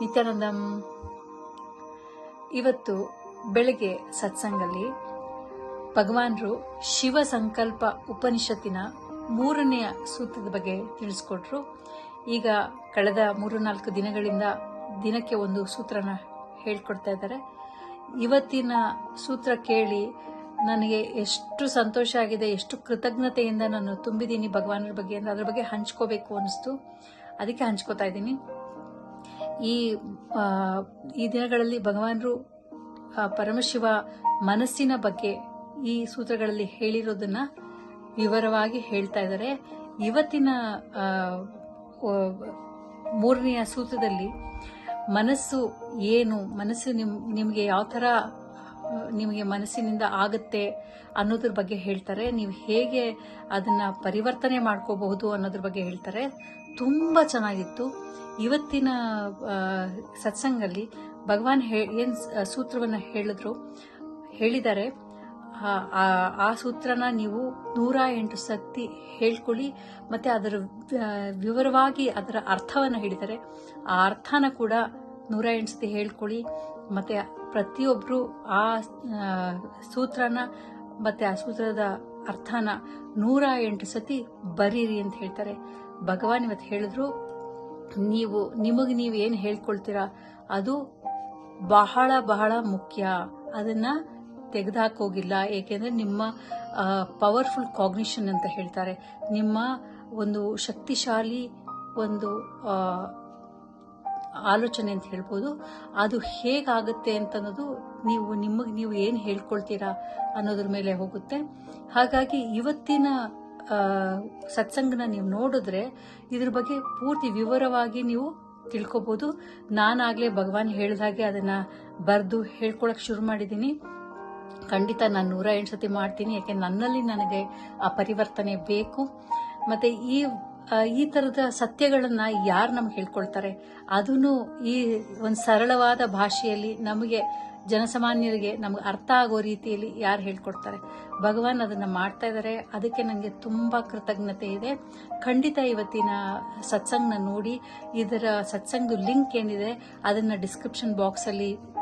ನಿತ್ಯಾನಂದಂ. ಇವತ್ತು ಬೆಳಗ್ಗೆ ಸತ್ಸಂಗಲ್ಲಿ ಭಗವಾನರು ಶಿವ ಸಂಕಲ್ಪ ಉಪನಿಷತ್ತಿನ ಮೂರನೆಯ ಸೂತ್ರದ ಬಗ್ಗೆ ತಿಳಿಸ್ಕೊಟ್ರು. ಈಗ ಕಳೆದ ಮೂರು ನಾಲ್ಕು ದಿನಗಳಿಂದ ದಿನಕ್ಕೆ ಒಂದು ಸೂತ್ರನ ಹೇಳ್ಕೊಡ್ತಾ ಇದ್ದಾರೆ. ಇವತ್ತಿನ ಸೂತ್ರ ಕೇಳಿ ನನಗೆ ಎಷ್ಟು ಸಂತೋಷ ಆಗಿದೆ, ಎಷ್ಟು ಕೃತಜ್ಞತೆಯಿಂದ ನಾನು ತುಂಬಿದ್ದೀನಿ ಭಗವಾನರ ಬಗ್ಗೆ ಅಂದ್ರೆ ಅದ್ರ ಬಗ್ಗೆ ಹಂಚ್ಕೋಬೇಕು ಅನಿಸ್ತು ಅದಕ್ಕೆ ಹಂಚ್ಕೋತಾ ಇದ್ದೀನಿ. ಈ ಈ ದಿನಗಳಲ್ಲಿ ಭಗವಾನರು ಪರಮಶಿವ ಮನಸ್ಸಿನ ಬಗ್ಗೆ ಈ ಸೂತ್ರಗಳಲ್ಲಿ ಹೇಳಿರೋದನ್ನ ವಿವರವಾಗಿ ಹೇಳ್ತಾ ಇದ್ದಾರೆ. ಇವತ್ತಿನ ಮೂರನೆಯ ಸೂತ್ರದಲ್ಲಿ ಮನಸ್ಸು ಏನು, ಮನಸ್ಸು ನಿಮ್, ನಿಮಗೆ ಯಾವ ಥರ ನಿಮಗೆ ಮನಸ್ಸಿನಿಂದ ಆಗುತ್ತೆ ಅನ್ನೋದ್ರ ಬಗ್ಗೆ ಹೇಳ್ತಾರೆ. ನೀವು ಹೇಗೆ ಅದನ್ನ ಪರಿವರ್ತನೆ ಮಾಡ್ಕೋಬಹುದು ಅನ್ನೋದ್ರ ಬಗ್ಗೆ ಹೇಳ್ತಾರೆ. ತುಂಬ ಚೆನ್ನಾಗಿತ್ತು. ಇವತ್ತಿನ ಸತ್ಸಂಗಲ್ಲಿ ಭಗವಾನ್ ಹೇ, ಏನು ಸೂತ್ರವನ್ನು ಹೇಳಿದ್ರು? ಹೇಳಿದ್ದಾರೆ, ಆ ಸೂತ್ರನ ನೀವು ನೂರ ಎಂಟು ಸತಿ ಹೇಳ್ಕೊಳ್ಳಿ, ಮತ್ತೆ ಅದರ ವಿವರವಾಗಿ ಅದರ ಅರ್ಥವನ್ನು ಹೇಳಿದ್ದಾರೆ. ಆ ಅರ್ಥನ ಕೂಡ ನೂರ ಎಂಟು ಸತಿ ಹೇಳ್ಕೊಳ್ಳಿ. ಮತ್ತೆ ಪ್ರತಿಯೊಬ್ಬರು ಆ ಸೂತ್ರನ ಮತ್ತೆ ಆ ಸೂತ್ರದ ಅರ್ಥನ ನೂರ ಎಂಟು ಸತಿ ಬರೀರಿ ಅಂತ ಹೇಳ್ತಾರೆ. ಭಗವಾನ್ ಇವತ್ತು ಹೇಳಿದ್ರು, ನೀವು, ನಿಮಗೆ ನೀವು ಏನು ಹೇಳ್ಕೊಳ್ತೀರಾ? ಅದು ಬಹಳ ಬಹಳ ಮುಖ್ಯ. ಅದನ್ನ ತೆಗೆದಾಕೋಗಿಲ್ಲ ಏಕೆಂದರೆ ನಿಮ್ಮ ಪವರ್ಫುಲ್ ಕಾಗ್ನಿಷನ್ ಅಂತ ಹೇಳ್ತಾರೆ. ನಿಮ್ಮ ಒಂದು ಶಕ್ತಿಶಾಲಿ ಒಂದು ಆಲೋಚನೆ ಅಂತ ಹೇಳ್ಬೋದು. ಅದು ಹೇಗಾಗುತ್ತೆ ಅಂತ ಅನ್ನೋದು ನೀವು ನಿಮಗೆ ನೀವು ಏನು ಹೇಳ್ಕೊಳ್ತೀರಾ ಅನ್ನೋದ್ರ ಮೇಲೆ ಹೋಗುತ್ತೆ. ಹಾಗಾಗಿ ಇವತ್ತಿನ ಸತ್ಸಂಗನ ನೀವು ನೋಡಿದ್ರೆ ಇದ್ರ ಬಗ್ಗೆ ಪೂರ್ತಿ ವಿವರವಾಗಿ ನೀವು ತಿಳ್ಕೊಬೋದು. ನಾನಾಗಲೇ ಭಗವಾನ್ ಹೇಳಿದ ಹಾಗೆ ಅದನ್ನ ಬರೆದು ಹೇಳ್ಕೊಳಕ್ಕೆ ಶುರು ಮಾಡಿದ್ದೀನಿ ಖಂಡಿತ ನಾನು ನೂರ ಎಂಟು ಸತಿ ಮಾಡ್ತೀನಿ, ಯಾಕೆ ನನ್ನಲ್ಲಿ ನನಗೆ ಆ ಪರಿವರ್ತನೆ ಬೇಕು. ಮತ್ತೆ ಈ ಈ ತರದ ಸತ್ಯಗಳನ್ನ ಯಾರು ನಮ್ಗೆ ಹೇಳ್ಕೊಳ್ತಾರೆ? ಅದನ್ನು ಈ ಒಂದು ಸರಳವಾದ ಭಾಷೆಯಲ್ಲಿ ನಮಗೆ ಜನಸಾಮಾನ್ಯರಿಗೆ ನಮ್ಗೆ ಅರ್ಥ ಆಗೋ ರೀತಿಯಲ್ಲಿ ಯಾರು ಹೇಳ್ಕೊಡ್ತಾರೆ? ಭಗವಾನ್ ಅದನ್ನ ಮಾಡ್ತಾ ಇದ್ದಾರೆ ಅದಕ್ಕೆ ನನಗೆ ತುಂಬಾ ಕೃತಜ್ಞತೆ ಇದೆ. ಖಂಡಿತ ಇವತ್ತಿನ ಸತ್ಸಂಗ್ನ ನೋಡಿ ಇದರ ಸತ್ಸಂಗದ ಲಿಂಕ್ ಏನಿದೆ ಅದನ್ನ ಡಿಸ್ಕ್ರಿಪ್ಷನ್ ಬಾಕ್ಸಲ್ಲಿ ಆ,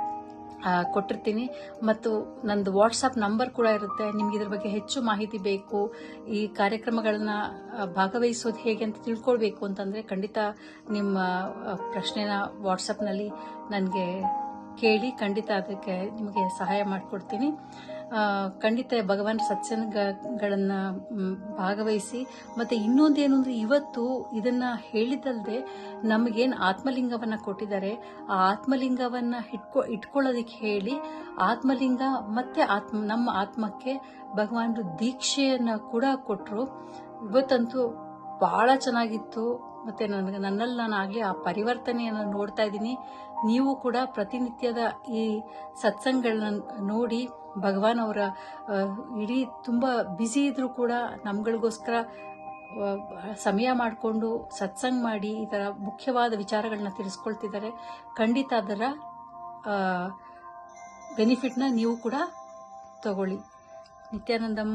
ಕೊಟ್ಟಿರ್ತೀನಿ. ಮತ್ತು ನಂದು ವಾಟ್ಸಪ್ ನಂಬರ್ ಕೂಡ ಇರುತ್ತೆ. ನಿಮ್ಗೆ ಇದ್ರ ಬಗ್ಗೆ ಹೆಚ್ಚು ಮಾಹಿತಿ ಬೇಕು. ಈ ಕಾರ್ಯಕ್ರಮಗಳನ್ನ ಭಾಗವಹಿಸೋದು ಹೇಗೆ ಅಂತ ತಿಳ್ಕೊಳ್ಬೇಕು ಅಂತಂದ್ರೆ ಖಂಡಿತ ನಿಮ್ಮ ಪ್ರಶ್ನೆನ ವಾಟ್ಸಪ್ನಲ್ಲಿ ನನಗೆ ಕೇಳಿ ಖಂಡಿತ ಅದಕ್ಕೆ ನಿಮಗೆ ಸಹಾಯ ಮಾಡಿಕೊಡ್ತೀನಿ. ಖಂಡಿತ ಭಗವಾನ್ ಸತ್ಸಂಗಗಳನ್ನ ಭಾಗವಹಿಸಿ, ಮತ್ತೆ ಇನ್ನೊಂದೇನು ಅಂದ್ರೆ ಇವತ್ತು ಇದನ್ನ ಹೇಳಿದಲ್ದೆ ನಮಗೇನು ಆತ್ಮಲಿಂಗವನ್ನ ಕೊಟ್ಟಿದ್ದಾರೆ. ಆ ಆತ್ಮಲಿಂಗವನ್ನ ಇಟ್ಕೊ ಇಟ್ಕೊಳ್ಳೋದಕ್ಕೆ ಹೇಳಿ ಆತ್ಮಲಿಂಗ ಮತ್ತೆ ಆತ್ಮ, ನಮ್ಮ ಆತ್ಮಕ್ಕೆ ಭಗವಾನರು ದೀಕ್ಷೆಯನ್ನ ಕೂಡ ಕೊಟ್ಟರು ಇವತ್ತಂತೂ ಬಹಳ ಚೆನ್ನಾಗಿತ್ತು. ಮತ್ತೆ ನನಗೆ, ನನ್ನಲ್ಲಿ ನಾನು ಆಗಲಿ ಆ ಪರಿವರ್ತನೆಯನ್ನು ನೋಡ್ತಾ ಇದ್ದೀನಿ. ನೀವು ಕೂಡ ಪ್ರತಿನಿತ್ಯದ ಈ ಸತ್ಸಂಗಗಳನ್ನ ನೋಡಿ ಭಗವಾನ್ ಅವರ ಇಡೀ ತುಂಬ ಬ್ಯುಸಿ ಇದ್ರು ಕೂಡ ನಮ್ಗಳಿಗೋಸ್ಕರ ಸಮಯ ಮಾಡಿಕೊಂಡು ಸತ್ಸಂಗ್ ಮಾಡಿ ಈ ಥರ ಮುಖ್ಯವಾದ ವಿಚಾರಗಳನ್ನ ತಿಳಿಸ್ಕೊಳ್ತಿದ್ದಾರೆ. ಖಂಡಿತ ಅದರ ಬೆನಿಫಿಟ್ನ ನೀವು ಕೂಡ ತಗೊಳ್ಳಿ. ನಿತ್ಯಾನಂದಂ.